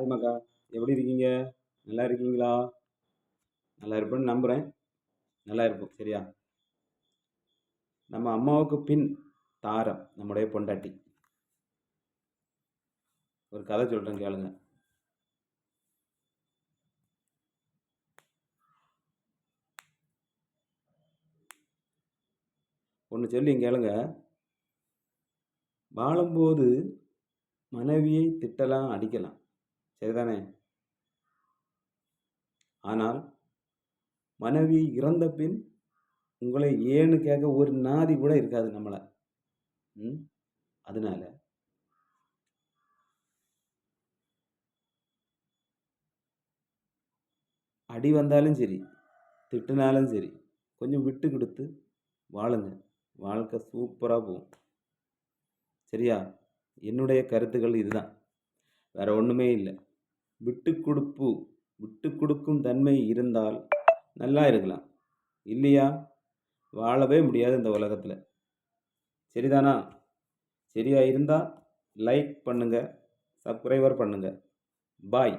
Hi மக்கா எப்படி இருக்கீங்க? நல்லா இருக்கீங்களா? நல்லா இருப்பேன்னு நம்புகிறேன் நல்லா இருப்போம். சரியா? நம்ம அம்மாவுக்கு பின் தாரம் நம்முடைய பொண்டாட்டி. ஒரு கதை சொல்கிறேன் கேளுங்க. ஒன்று சொல்லி கேளுங்க. வாழும்போது மனைவியை திட்டலாம் அடிக்கலாம். சரிதானே? ஆனால் மனைவி இறந்த பின் உங்களை ஏன்னு கேட்க ஒரு நாதி கூட இருக்காது நம்மளை. ம்? அதனால அடி வந்தாலும் சரி திட்டுனாலும் சரி கொஞ்சம் விட்டு கொடுத்து வாழுங்க. வாழ்க்கை சூப்பராக போகும். சரியா? என்னுடைய கருத்துக்கள் இதுதான். வேறு ஒன்றுமே இல்லை. விட்டு கொடுப்பு விட்டு கொடுக்கும் தன்மை இருந்தால் நல்லா இருக்கலாம். இல்லையா? வாழவே முடியாது இந்த உலகத்தில். சரிதானா? சரியாக இருந்தால் லைக் பண்ணுங்கள் சப்ஸ்கிரைபர் பண்ணுங்கள் பாய்